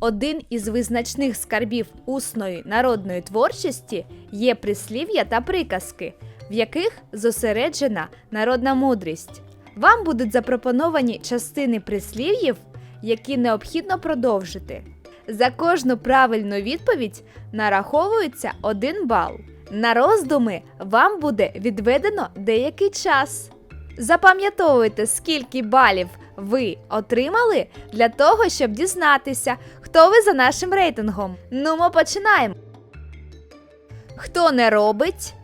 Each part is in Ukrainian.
Один із визначних скарбів усної народної творчості є прислів'я та приказки, в яких зосереджена народна мудрість. Вам будуть запропоновані частини прислів'їв, які необхідно продовжити. За кожну правильну відповідь нараховується один бал. На роздуми вам буде відведено деякий час. Запам'ятовуйте, скільки балів ви отримали для того, щоб дізнатися, хто ви за нашим рейтингом. Ну, ми починаємо. Хто не робить?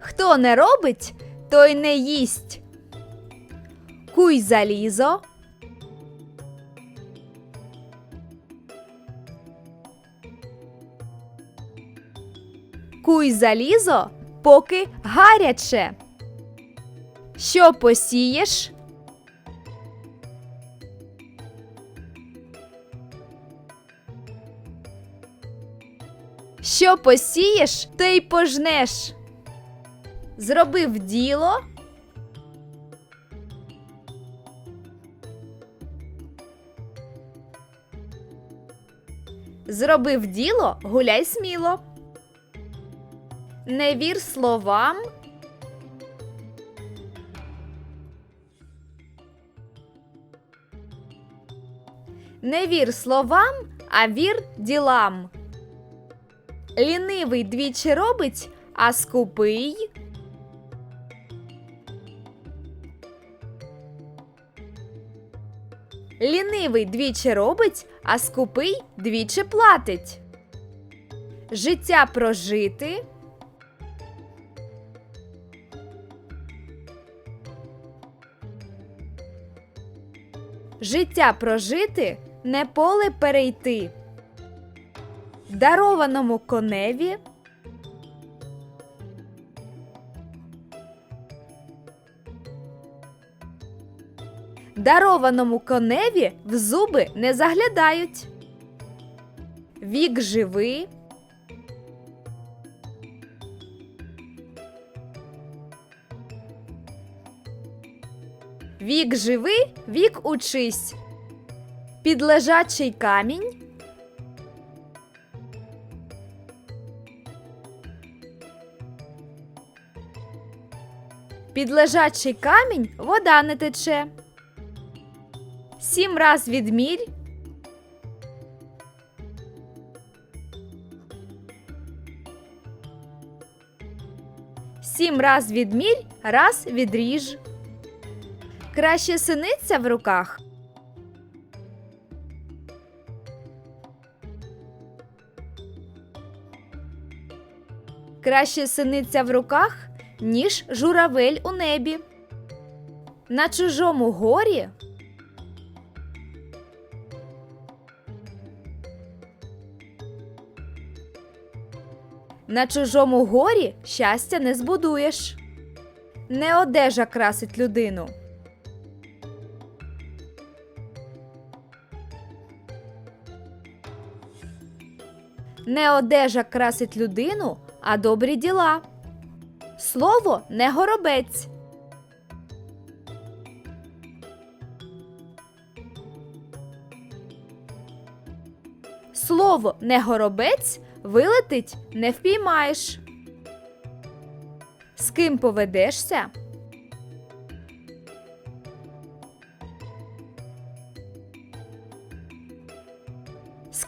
Хто не робить, той не їсть. Куй залізо. Куй залізо, поки гаряче. Що посієш? Що посієш, те й пожнеш. Зробив діло. Зробив діло, гуляй сміло. Не вір словам. Не вір словам, а вір ділам. Лінивий двічі робить, а скупий. Лінивий двічі робить, а скупий двічі платить. Життя прожити. Життя прожити не поле перейти. Дарованому коневі. Дарованому коневі в зуби не заглядають. Вік живи. Вік живи, вік учись. Підлежачий камінь. Підлежачий камінь вода не тече. Сім раз відмірь. Сім раз відмірь, раз відріж. Краще синиця в руках. Краще синиця в руках, ніж журавель у небі. На чужому горі. На чужому горі щастя не збудуєш. Не одежа красить людину. Не одежа красить людину, а добрі діла. Слово не горобець. Слово не горобець вилетить не впіймаєш. З ким поведешся?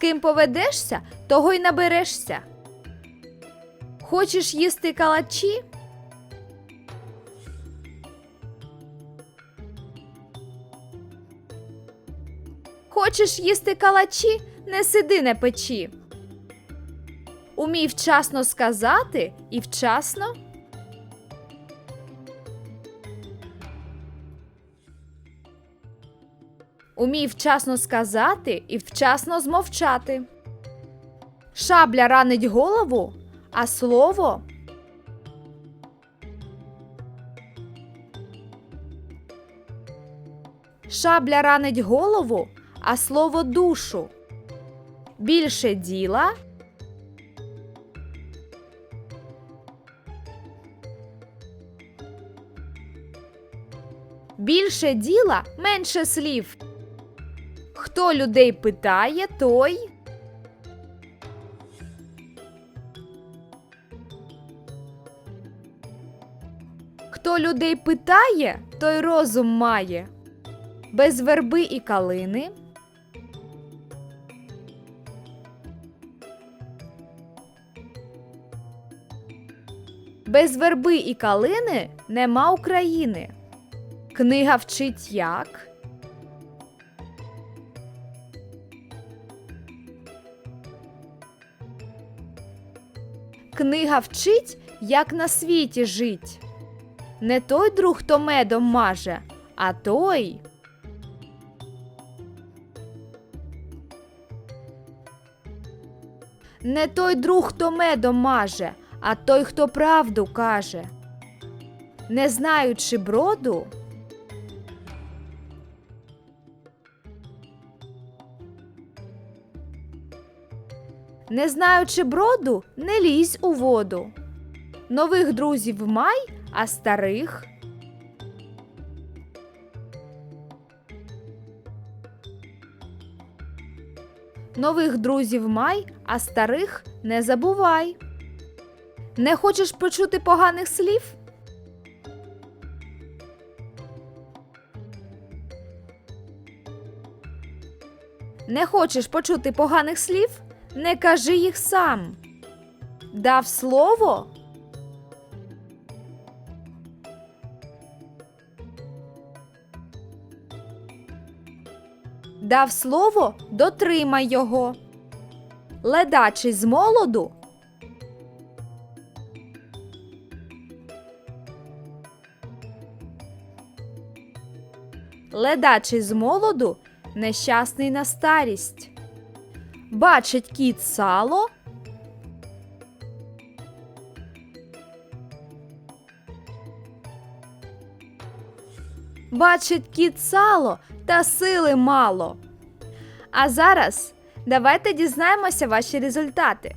Ким поведешся, того й наберешся. Хочеш їсти калачі? Хочеш їсти калачі, не сиди на печі. Умій вчасно сказати і вчасно. Умій вчасно сказати і вчасно змовчати. Шабля ранить голову, а слово. Шабля ранить голову, а слово душу. Більше діла. Більше діла, менше слів. Хто людей питає, той. Хто людей питає, той розум має. Без верби і калини. Без верби і калини нема України. Книга вчить як. Книга вчить, як на світі жить. Не той друг, хто медом маже, а той. Не той друг, хто медом маже, а той, хто правду каже. Не знаючи броду. Не знаючи броду, не лізь у воду. Нових друзів май, а старих. Нових друзів май, а старих не забувай. Не хочеш почути поганих слів? Не хочеш почути поганих слів? Не кажи їх сам. Дав слово? Дав слово, дотримай його. Ледачий з молоду. Ледачий з молоду нещасний на старість. Бачить кіт сало. Бачить кіт сало, та сили мало. А зараз давайте дізнаємося ваші результати.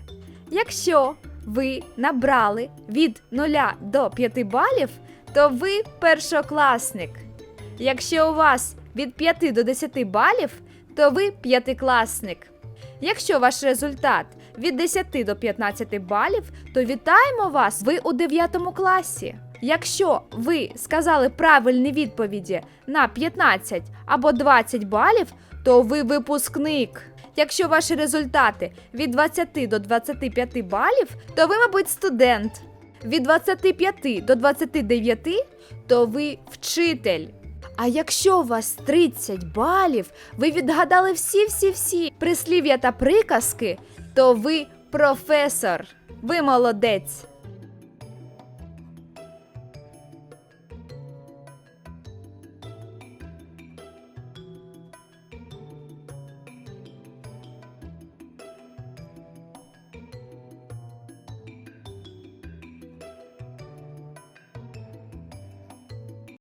Якщо ви набрали від 0 до 5 балів, то ви першокласник. Якщо у вас від 5 до 10 балів, то ви п'ятикласник. Якщо ваш результат від 10 до 15 балів, то вітаємо вас! Ви у 9 класі. Якщо ви сказали правильні відповіді на 15 або 20 балів, то ви випускник. Якщо ваші результати від 20 до 25 балів, то ви, мабуть, студент. Від 25 до 29, то ви вчитель. А якщо у вас 30 балів, ви відгадали всі-всі-всі прислів'я та приказки, то ви професор. Ви молодець.